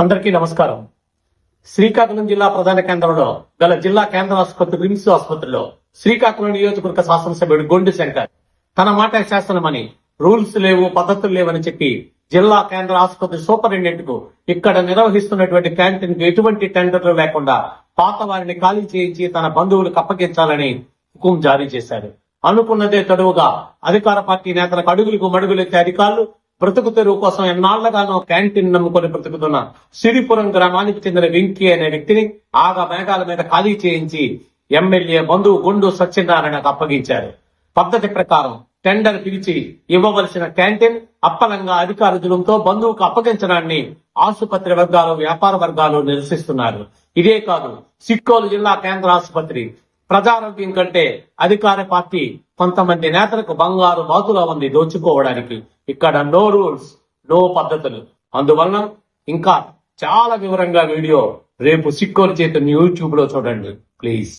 అందరికీ నమస్కారం. శ్రీకాకుళం జిల్లా ప్రధాన కేంద్రంలో గల జిల్లా కేంద్ర ఆసుపత్రి రిమ్స్ ఆసుపత్రిలో శ్రీకాకుళం నియోజకవర్గ శాసనసభ్యుడు గొండు శంకర్. తన మాట శాసనమని రూల్స్ లేవు పద్ధతులు లేవని చెప్పి జిల్లా కేంద్ర ఆసుపత్రి సూపరింటెండెంట్కు ఇక్కడ నిర్వహిస్తున్నటువంటి క్యాంటీన్కు ఎటువంటి టెండర్లు లేకుండా పాత వారిని ఖాళీ చేయించి తన బంధువులకు అప్పగించాలని హుకుం జారీ చేశారు. అనుకున్నదే తడువుగా అధికార పార్టీ నేతలకు అడుగులకు మడుగులెత్తే అధికారులు బ్రతుకు తెరువు కోసం ఎన్నాళ్ళగానో క్యాంటీన్ నమ్ముకొని బ్రతుకుతున్న. సిరిపురం గ్రామానికి చెందిన వెంకీ అనే వ్యక్తిని ఆగా మేఘాల మీద ఖాళీ చేయించి ఎమ్మెల్యే బంధువు గుండు సత్యనారాయణకు అప్పగించారు. పద్ధతి ప్రకారం టెండర్ పిలిచి ఇవ్వవలసిన క్యాంటీన్ అప్పలంగా అధికారులతో బంధువుకు అప్పగించడాన్ని ఆసుపత్రి వర్గాలు వ్యాపార వర్గాలు నిరసిస్తున్నారు. ఇదే కాదు సిక్కోలు జిల్లా కేంద్ర ఆసుపత్రి. ప్రజారోగ్యం కంటే అధికార పార్టీ కొంతమంది నేతలకు బంగారు మాతుగా ఉంది దోచుకోవడానికి ఇక్కడ నో రూల్స్ నో పద్ధతులు. అందువలన ఇంకా చాలా వివరంగా వీడియో రేపు సిక్కోలు చేత యూట్యూబ్లో చూడండి ప్లీజ్